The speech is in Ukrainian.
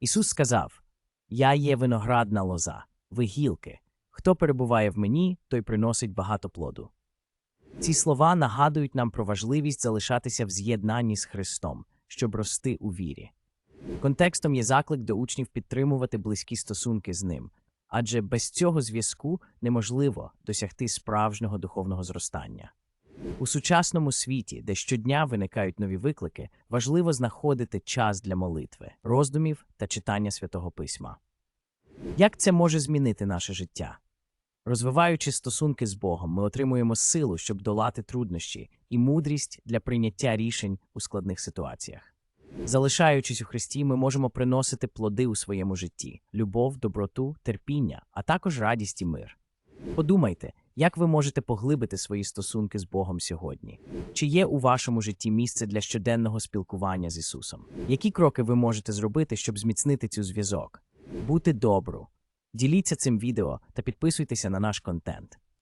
Ісус сказав: Я є виноградна лоза, ви гілки. Хто перебуває в мені, той приносить багато плоду. Ці слова нагадують нам про важливість залишатися в з'єднанні з Христом, щоб рости у вірі. Контекстом є заклик до учнів підтримувати близькі стосунки з ним, адже без цього зв'язку неможливо досягти справжнього духовного зростання. У сучасному світі, де щодня виникають нові виклики, важливо знаходити час для молитви, роздумів та читання святого письма. Як це може змінити наше життя? Розвиваючи стосунки з Богом, ми отримуємо силу, щоб долати труднощі, і мудрість для прийняття рішень у складних ситуаціях. Залишаючись у Христі, ми можемо приносити плоди у своєму житті: любов, доброту, терпіння, а також радість і мир. Подумайте, як ви можете поглибити свої стосунки з Богом сьогодні? Чи є у вашому житті місце для щоденного спілкування з Ісусом? Які кроки ви можете зробити, щоб зміцнити цю зв'язок? Бути добру. Діліться цим відео та підписуйтеся на наш контент.